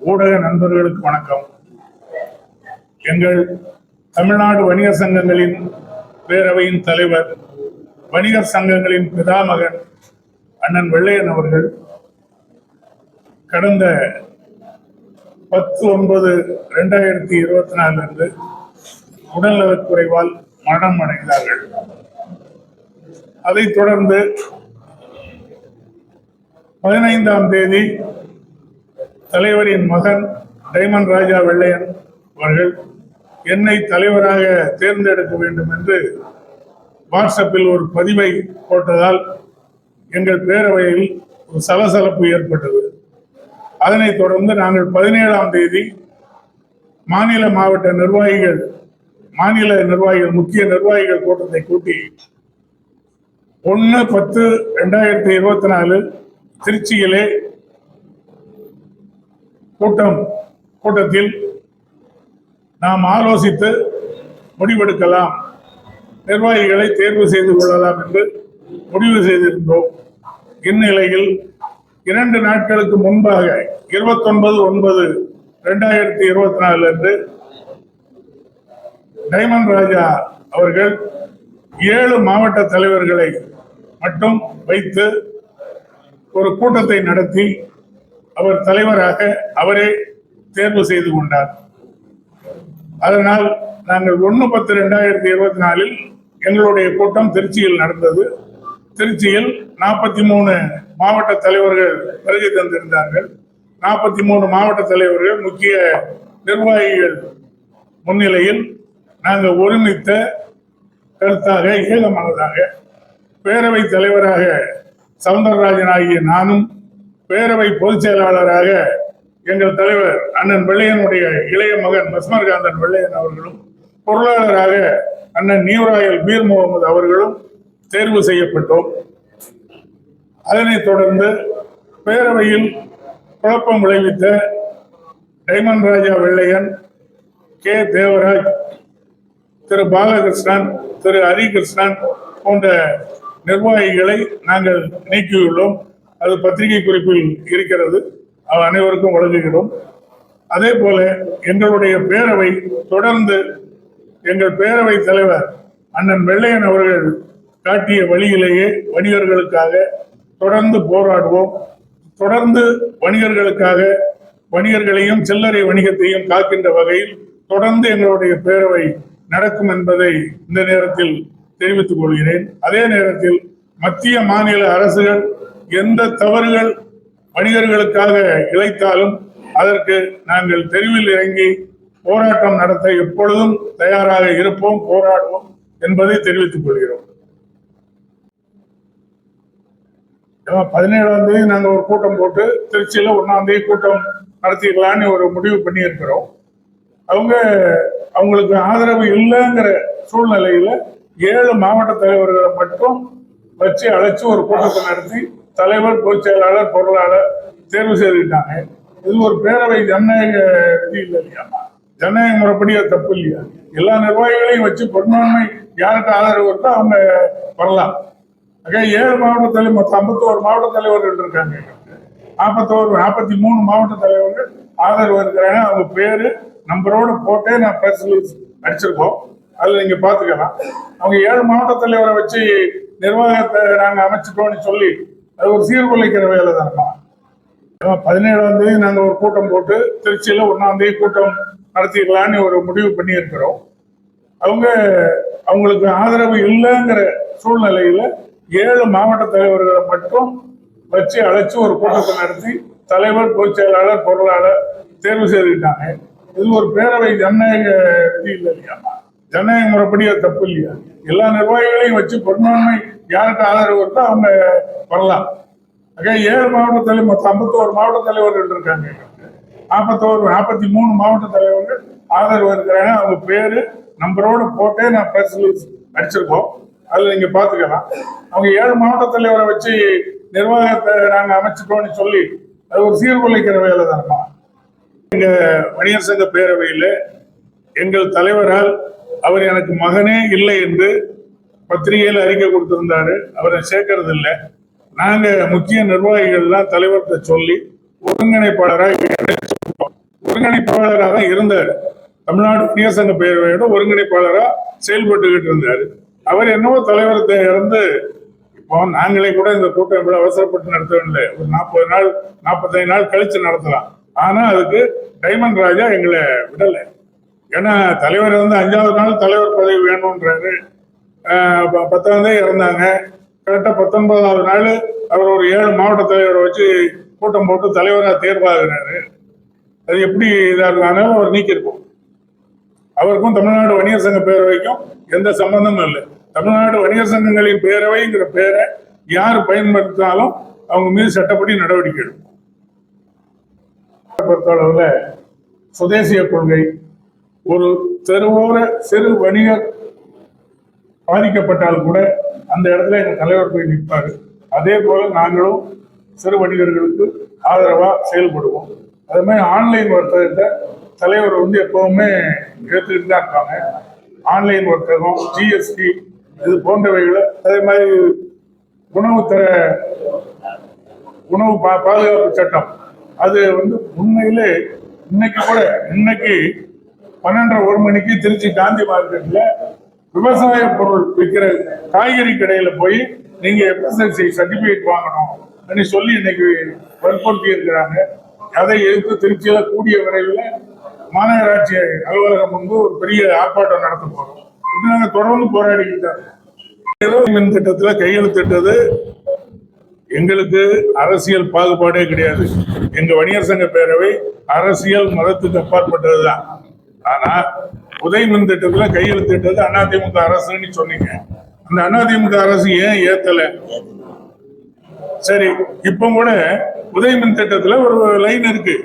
ஊடக நண்பர்களுக்கு வணக்கம். எங்கள் தமிழ்நாடு வணிகர் சங்கங்களின் பேரவையின் தலைவர் வணிகர் சங்கங்களின் பிதாமகன் அண்ணன் வெள்ளையன் அவர்கள் கடந்த பத்து ஒன்பது ரெண்டாயிரத்தி இருபத்தி நாலுல இருந்து உடல்நலக் குறைவால் மரணம் அடைந்தார்கள். அதைத் தொடர்ந்து பதினைந்தாம் தேதி தலைவரின் மகன் டைமண்ட் ராஜா வெள்ளையன் அவர்கள் என்னை தலைவராக தேர்ந்தெடுக்க வேண்டும் என்று வாட்ஸ்அப்பில் ஒரு பதிவை போட்டதால் எங்கள் பேரவையில் ஒரு சலசலப்பு ஏற்பட்டது. அதனைத் தொடர்ந்து நாங்கள் பதினேழாம் தேதி மாநில மாவட்ட நிர்வாகிகள் மாநில நிர்வாகிகள் முக்கிய நிர்வாகிகள் கூட்டத்தை கூட்டி ஒன்று பத்து ரெண்டாயிரத்தி இருபத்தி நாலு திருச்சியிலே கூட்டம் கூட்டத்தில் நாம் ஆலோசித்து முடிவெடுக்கலாம். நிர்வாகிகளை தேர்வு செய்து கொள்ளலாம் என்று முடிவு செய்திருந்தோம். இந்நிலையில் இரண்டு நாட்களுக்கு முன்பாக இருபத்தொன்பது ஒன்பது ரெண்டாயிரத்தி இருபத்தி நாலு அன்று டைமண்ட் ராஜா அவர்கள் ஏழு மாவட்ட தலைவர்களை மட்டும் வைத்து ஒரு கூட்டத்தை நடத்தி அவர் தலைவராக அவரே தேர்வு செய்து கொண்டார். அதனால் நாங்கள் ஒன்று பத்து ரெண்டாயிரத்தி இருபத்தி நாலில் எங்களுடைய கூட்டம் திருச்சியில் நடந்தது. திருச்சியில் நாற்பத்தி மூணு மாவட்ட தலைவர்கள் வருகை தந்திருந்தார்கள். நாற்பத்தி மூணு மாவட்ட தலைவர்கள் முக்கிய நிர்வாகிகள் முன்னிலையில் நாங்கள் ஒருமித்த கருத்தாக ஏகமனதாக பேரவை தலைவராக சவுந்தரராஜன் ஆகிய நானும் பேரவை பொதுச் செயலாளராக எங்கள் தலைவர் அண்ணன் வெள்ளையனுடைய இளைய மகன் பஸ்மர்காந்தன் வெள்ளையன் அவர்களும் பொருளாளராக அண்ணன் நியூராயல் பீர் முகமது அவர்களும் தேர்வு செய்யப்பட்டோம். அதனைத் தொடர்ந்து பேரவையில் குழப்பம் விளைவித்த டைமண்ட் ராஜா வெள்ளையன் கே. தேவராஜ் திரு. பாலகிருஷ்ணன் திரு. ஹரிகிருஷ்ணன் போன்ற நிர்வாகிகளை நாங்கள் நீக்கியுள்ளோம். அது பத்திரிகை குறிப்பில் இருக்கிறது. அது அனைவருக்கும் வழங்குகிறோம். அதே போல எங்களுடைய பேரவை தொடர்ந்து எங்கள் பேரவை தலைவர் அண்ணன் வெள்ளையன் அவர்கள் காட்டிய வழியிலேயே வணிகர்களுக்காக தொடர்ந்து போராடுவோம். தொடர்ந்து வணிகர்களுக்காக வணிகர்களையும் சில்லறை வணிகத்தையும் காக்கின்ற வகையில் தொடர்ந்து எங்களுடைய பேரவை நடக்கும் என்பதை இந்த நேரத்தில் தெரிவித்துக் கொள்கிறேன். அதே நேரத்தில் மத்திய மாநில அரசுகள் எந்த தவறுகள் வணிகர்களுக்காக இழைத்தாலும் அதற்கு நாங்கள் தெருவில் இறங்கி போராட்டம் நடத்த எப்பொழுதும் தயாராக இருப்போம் போராடுவோம் என்பதை தெரிவித்துக் கொள்கிறோம். பதினேழாம் தேதி நாங்கள் ஒரு கூட்டம் போட்டு திருச்சியில ஒன்னாம் தேதி கூட்டம் நடத்திக்கலான்னு ஒரு முடிவு பண்ணி இருக்கிறோம் அவங்க அவங்களுக்கு ஆதரவு இல்லைங்கிற சூழ்நிலையில ஏழு மாவட்ட தலைவர்களை மட்டும் வச்சு அழைச்சு ஒரு கூட்டத்தை நடத்தி தலைவர் பொதுச் செயலாளர் பொருளாளர் தேர்வு செய்துட்டாங்க இது ஒரு பேரவை ஜனநாயக விதி இல்லை இல்லையா? ஜனநாயக முறைப்படி அது தப்பு இல்லையா? எல்லா நிர்வாகிகளையும் வச்சு பெரும்பான்மை யாருக்கு ஆதரவு இருக்கோ அவங்க வரலாம். ஆக ஏழு மாவட்ட தலைவர் மொத்தம் ஐம்பத்தோரு மாவட்ட தலைவர்கள் இருக்காங்க. நாற்பத்தோரு நாற்பத்தி மூணு மாவட்ட தலைவர்கள் ஆதரவு இருக்கிறாங்க. அவங்க பேரு நம்பரோட போட்டே நான் பிரஸ் ரிலீஸ் அடிச்சிருக்கோம். அதுல நீங்க பாத்துக்கலாம் அவங்க ஏழு மாவட்ட தலைவரை வச்சு நிர்வாகத்தை நாங்க அமைச்சிட்டோம்னு சொல்லி அது ஒரு சீர்குலைக்கிற வேலை தான். பதினேழாம் தேதி நாங்கள் ஒரு கூட்டம் போட்டு திருச்சியில் ஒன்றாம் தேதி கூட்டம் நடத்திக்கலாம்னு ஒரு முடிவு பண்ணியிருக்கிறோம். அவங்க அவங்களுக்கு ஆதரவு இல்லைங்கிற சூழ்நிலையில் ஏழு மாவட்ட தலைவர்களை மட்டும் வச்சு அழைச்சி ஒரு கூட்டத்தை நடத்தி தலைவர் பொதுச் செயலாளர் பொருளாளர் தேர்வு செய்துக்கிட்டாங்க. இது ஒரு பேரவை ஜனநாயக விதி இல்லை இல்லையா? ஜனநாயக முறைப்படி அது தப்பு இல்லையா? எல்லா நிர்வாகிகளையும் வச்சு பெரும்பான்மை யாருக்கு ஆதரவு இருக்கோ அவங்க வரலாம். ஆக ஏழு மாவட்ட தலைவர் மொத்தம் ஐம்பத்தோரு மாவட்ட தலைவர்கள் இருக்காங்க. நாற்பத்தோரு நாற்பத்தி மூணு மாவட்ட தலைவர்கள் ஆதரவு இருக்கிறாங்க. அவங்க பேரு நம்பரோட போட்டே நான் பிரஸ் ரிலீஸ் அடிச்சிருக்கோம். அதுல நீங்க பாத்துக்கலாம் அவங்க ஏழு மாவட்ட தலைவரை வச்சு நிர்வாகத்தை நாங்க அமைச்சிட்டோம்னு சொல்லி அது ஒரு சீர்குலைக்கிற வேலை தான் எங்க வணிகர் சங்க பேரவையில் எங்கள் தலைவரால் அவர் எனக்கு மகனே இல்லை என்று பத்திரிகையில் அறிக்கை கொடுத்திருந்தாரு. அவரை சேர்க்கறது இல்லை நாங்க முக்கிய நிர்வாகிகள்லாம் தலைவர்கிட்ட சொல்லி ஒருங்கிணைப்பாளராக ஒருங்கிணைப்பாளராக தான் இருந்தார். தமிழ்நாடு குடியரசங்க பேரவையோட ஒருங்கிணைப்பாளராக செயல்பட்டுக்கிட்டு இருந்தார். அவர் என்னவோ தலைவரத்தை இறந்து இப்போ நாங்களே கூட இந்த கூட்டம் இவ்வளவு அவசரப்பட்டு நடத்தவில்லை. ஒரு நாற்பது நாள் நாற்பத்தைந்து நாள் கழிச்சு நடத்தலாம். ஆனா அதுக்கு டைமண்ட் ராஜா எங்களை விடலை. ஏன்னா தலைவர் வந்து அஞ்சாவது நாள் தலைவர் பதவி வேணும்ன்றாரு. ப- பத்தாம் தேதி இறந்தாங்க. கரெக்டாக பத்தொன்பதாவது நாள் அவர் ஒரு ஏழு மாவட்ட தலைவரை வச்சு கூட்டம் போட்டு தலைவராக தேர்வாகிறாரு. அது எப்படி இதாக இருந்தாலும் அவர் நீக்கியிருப்போம். அவருக்கும் தமிழ்நாடு வணிகர் சங்க பேரவைக்கும் எந்த சம்பந்தமும் இல்லை. தமிழ்நாடு வணிகர் சங்கங்களின் பேரவைங்கிற பேரை யார் பயன்படுத்தினாலும் அவங்க மீது சட்டப்படி நடவடிக்கை எடுக்கும். பொறுத்தளவில் சுதேசிய கொள்கை ஒரு தெருவோர சிறு வணிகர் பாதிக்கப்பட்டால் கூட அந்த இடத்துல எங்கள் தலைவர் போய் நிற்பாரு. அதே போல நாங்களும் சிறு வணிகர்களுக்கு ஆதரவாக செயல்படுவோம். அதே மாதிரி ஆன்லைன் வர்த்தகத்தை தலைவர் வந்து எப்பவுமே எடுத்துக்கிட்டு தான் இருக்காங்க. ஆன்லைன் வர்த்தகம் ஜிஎஸ்டி இது போன்றவைகளை அதே மாதிரி உணவுத்தர உணவு பா பாதுகாப்பு சட்டம். அது வந்து உண்மையிலே இன்னைக்கு கூட இன்னைக்கு பன்னெண்டரை ஒரு மணிக்கு திருச்சி காந்தி மார்க்கெட்ல விவசாய பொருள் விற்கிற காய்கறி கடையில போய் நீங்க எஃப்எஸ்எஸ்சி சர்டிபிகேட் வாங்கணும் அப்படின்னு சொல்லி இன்னைக்கு வற்புறுத்தி இருக்கிறாங்க. அதை எதிர்த்து திருச்சியில கூடிய விரைவில் மாநகராட்சி அலுவலகம் முன்பு ஒரு பெரிய ஆர்ப்பாட்டம் நடத்த போறோம். இது நாங்க தொடர்ந்து போராடிக்கிட்டோம் மின் திட்டத்துல கையெழுத்திட்டது எங்களுக்கு அரசியல் பாகுபாடே கிடையாது. எங்க வணிகர் சங்க பேரவை அரசியல் மதத்துக்கு அப்பாற்பட்டதுதான். ஆனா உதய மின் திட்டத்துல கையெழுத்திட்டது அதிமுக அரசுன்னு சொன்னீங்க. அந்த அதிமுக அரசு ஏன் ஏத்தல? சரி இப்போ கூட உதயமின் திட்டத்துல ஒரு லைன் இருக்கு.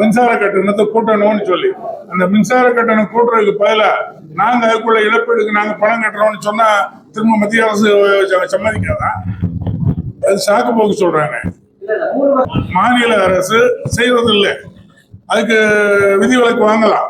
மின்சார கட்டணத்தை கூட்டணும்னு சொல்லி. அந்த மின்சார கட்டணம் கூட்டுறதுக்கு பதிலா நாங்க அதுக்குள்ள இழப்பீடுக்கு நாங்க பணம் கட்டுறோம்னு சொன்னா திரும்ப மத்திய அரசு சம்மதிக்காதான் அது சாக்கு போக்கு சொல்றாங்க. மாநில அரசு செய்வதில்லை அதுக்கு விதிவிலக்கு வாங்கலாம்.